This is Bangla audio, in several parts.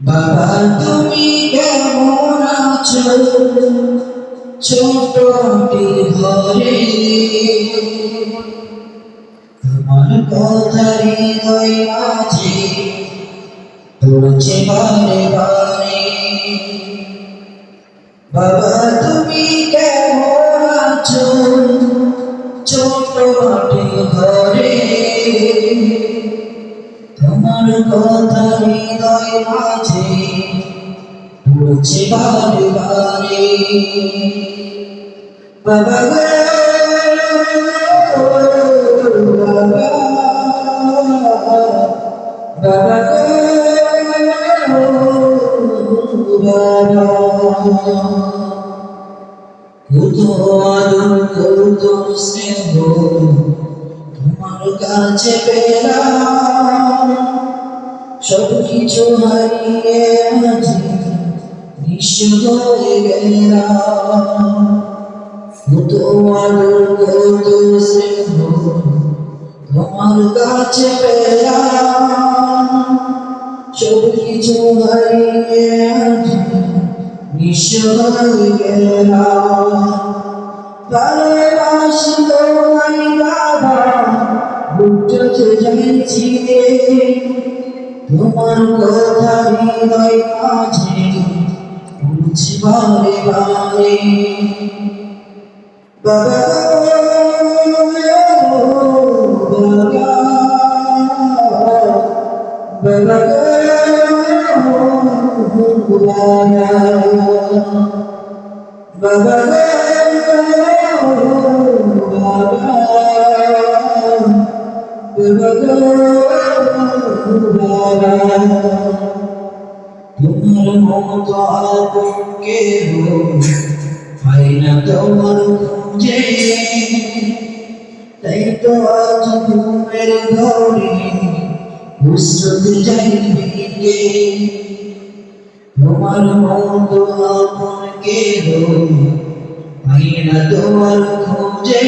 বাবা, তুমি কেমন আছো? ছোটটি ঘরে। তোমার কথা হৃদয় মাঝে পড়ছে বারে বারে। বাবা, তুমি কেমন আছো? ছোট মাটি ঘরে। তোমার কথা মাঝে পড়ছে বারে বারে বাবা গো বাবা বাবা বাবা কত আদর কত স্নেহ তোমার কাছে পেলাম সব কিছু হারিয়ে আজ নিঃস্ব হয়ে গেলাম। আদর কত স্নেহ, তোমার কাছে পেলাম। সব কিছু হারিয়ে আজ নিঃস্ব হয়ে তোমার কথা হৃদয় মাঝে বুঝি বারে। বাবা বাবা বাবা। আপন কেহ হয় না তোমার খুঁজে তাই তো আজ ঘুমের ঘরে বুঝতে যাইবে তোমার মতো আপন কেহ হয় না তোমার খুঁজে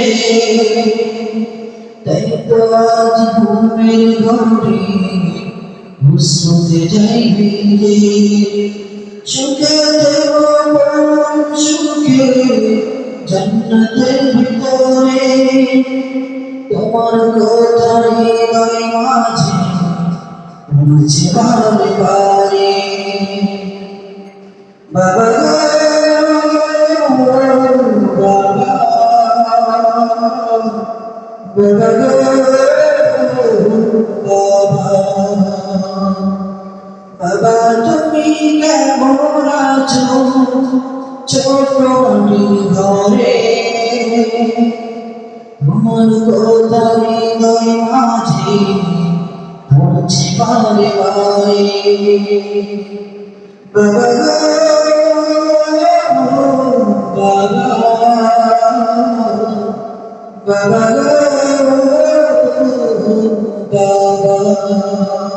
তাই তো আজ ঘুমের ঘরে বুঝতে যে সুখে দেব পরম সুখে জান্নাতের ভিতরে। তোমার কথা হৃদয় মাঝে পৌঁছে বারে বারে বাবা বাবা। তুমি আছো ছোট ঘরে আমার কথা হৃদয় মাঝে। পৌঁছে গো, বাবা বাবা বাবা